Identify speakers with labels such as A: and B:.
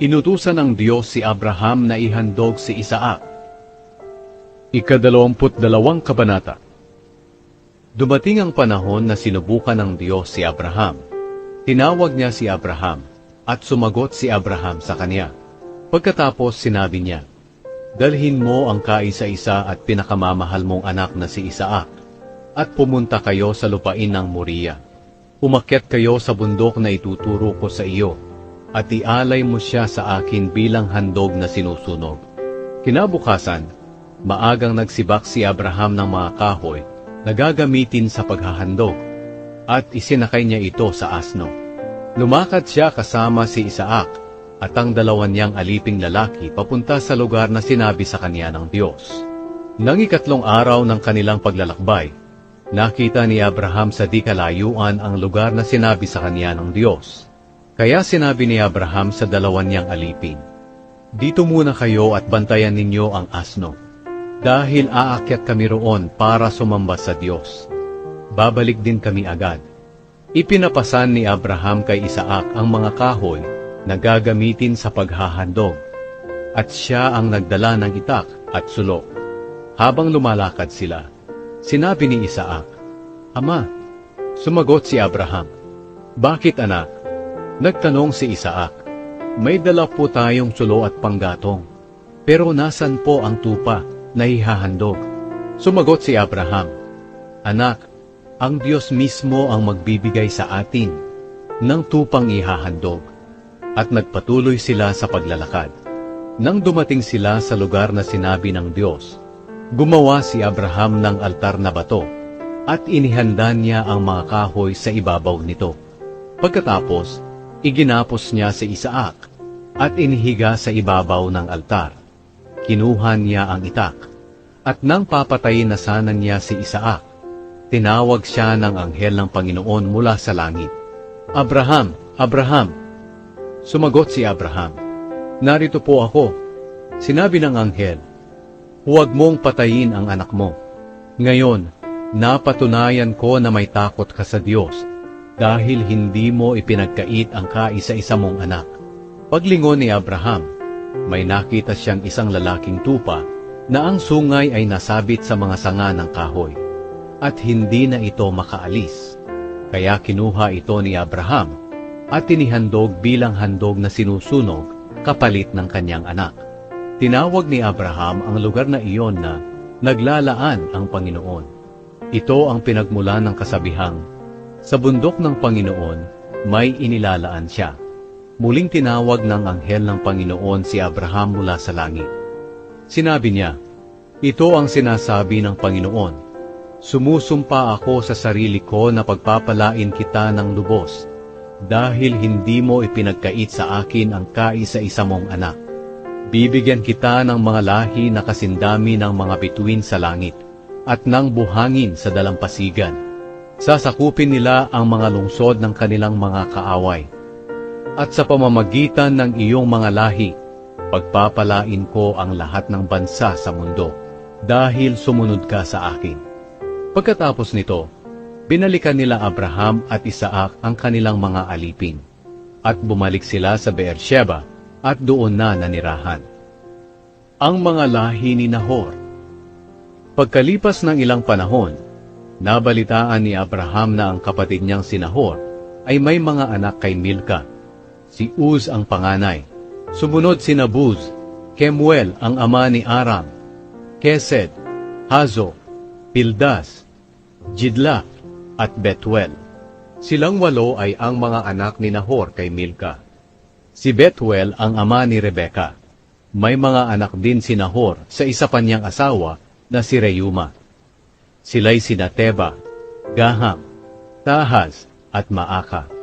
A: Inutusan ng Diyos si Abraham na ihandog si Isaac. Ikadalawamput dalawang kabanata Dumating ang panahon na sinubukan ng Diyos si Abraham. Tinawag niya si Abraham, at sumagot si Abraham sa kanya. Pagkatapos sinabi niya, Dalhin mo ang kaisa-isa at pinakamamahal mong anak na si Isaac, at pumunta kayo sa lupain ng Moriah. Umakyat kayo sa bundok na ituturo ko sa iyo, at ialay mo siya sa akin bilang handog na sinusunog. Kinabukasan, maagang nagsibak si Abraham ng mga kahoy na gagamitin sa paghahandog, at isinakay niya ito sa asno. Lumakad siya kasama si Isaac, at ang dalawan niyang aliping lalaki papunta sa lugar na sinabi sa kanya ng Diyos. Nang ikatlong araw ng kanilang paglalakbay, nakita ni Abraham sa di kalayuan ang lugar na sinabi sa kanya ng Diyos. Kaya sinabi ni Abraham sa dalawan niyang alipin, Dito muna kayo at bantayan ninyo ang asno, dahil aakyat kami roon para sumamba sa Diyos. Babalik din kami agad. Ipinapasan ni Abraham kay Isaac ang mga kahoy na gagamitin sa paghahandog, at siya ang nagdala ng itak at sulok. Habang lumalakad sila, sinabi ni Isaac, Ama, sumagot si Abraham, Bakit anak? Nagtanong si Isaac, May dala po tayong sulo at panggatong, pero nasan po ang tupa na ihahandog? Sumagot si Abraham, Anak, ang Diyos mismo ang magbibigay sa atin ng tupang ihahandog at nagpatuloy sila sa paglalakad. Nang dumating sila sa lugar na sinabi ng Diyos, gumawa si Abraham ng altar na bato at inihanda niya ang mga kahoy sa ibabaw nito. Pagkatapos, iginapos niya si Isaac at inihiga sa ibabaw ng altar. Kinuha niya ang itak at nang papatayin na sana niya si Isaac, tinawag siya ng anghel ng Panginoon mula sa langit. Abraham, Abraham, Sumagot si Abraham, Narito po ako. Sinabi ng anghel, Huwag mong patayin ang anak mo. Ngayon, napatunayan ko na may takot ka sa Diyos dahil hindi mo ipinagkait ang kaisa-isa mong anak. Paglingon ni Abraham, may nakita siyang isang lalaking tupa na ang sungay ay nasabit sa mga sanga ng kahoy at hindi na ito makaalis. Kaya kinuha ito ni Abraham at tinihandog bilang handog na sinusunog kapalit ng kanyang anak. Tinawag ni Abraham ang lugar na iyon na naglalaan ang Panginoon. Ito ang pinagmula ng kasabihang, sa bundok ng Panginoon may inilalaan siya. Muling tinawag ng anghel ng Panginoon si Abraham mula sa langit. Sinabi niya, Ito ang sinasabi ng Panginoon, Sumusumpa ako sa sarili ko na pagpapalain kita ng lubos dahil hindi mo ipinagkait sa akin ang kaisa-isa mong anak. Bibigyan kita ng mga lahi na kasindami ng mga bituin sa langit at ng buhangin sa dalampasigan. Sasakupin nila ang mga lungsod ng kanilang mga kaaway. At sa pamamagitan ng iyong mga lahi, pagpapalain ko ang lahat ng bansa sa mundo dahil sumunod ka sa akin. Pagkatapos nito, Binalikan nila Abraham at Isaac ang kanilang mga alipin, at bumalik sila sa Beersheba at doon na nanirahan. Ang mga lahi ni Nahor Pagkalipas ng ilang panahon, nabalitaan ni Abraham na ang kapatid niyang si Nahor ay may mga anak kay Milka. Si Uz ang panganay. Sumunod si Nabuz, Kemuel ang ama ni Aram, Kesed, Hazo, Pildas, Jidlaf, at Betuel. Silang walo ay ang mga anak ni Nahor kay Milka. Si Betuel ang ama ni Rebeka. May mga anak din si Nahor sa isa pa niyang asawa na si Reyuma. Sila'y sina Teba, Gaham, Tahaz at Maaka.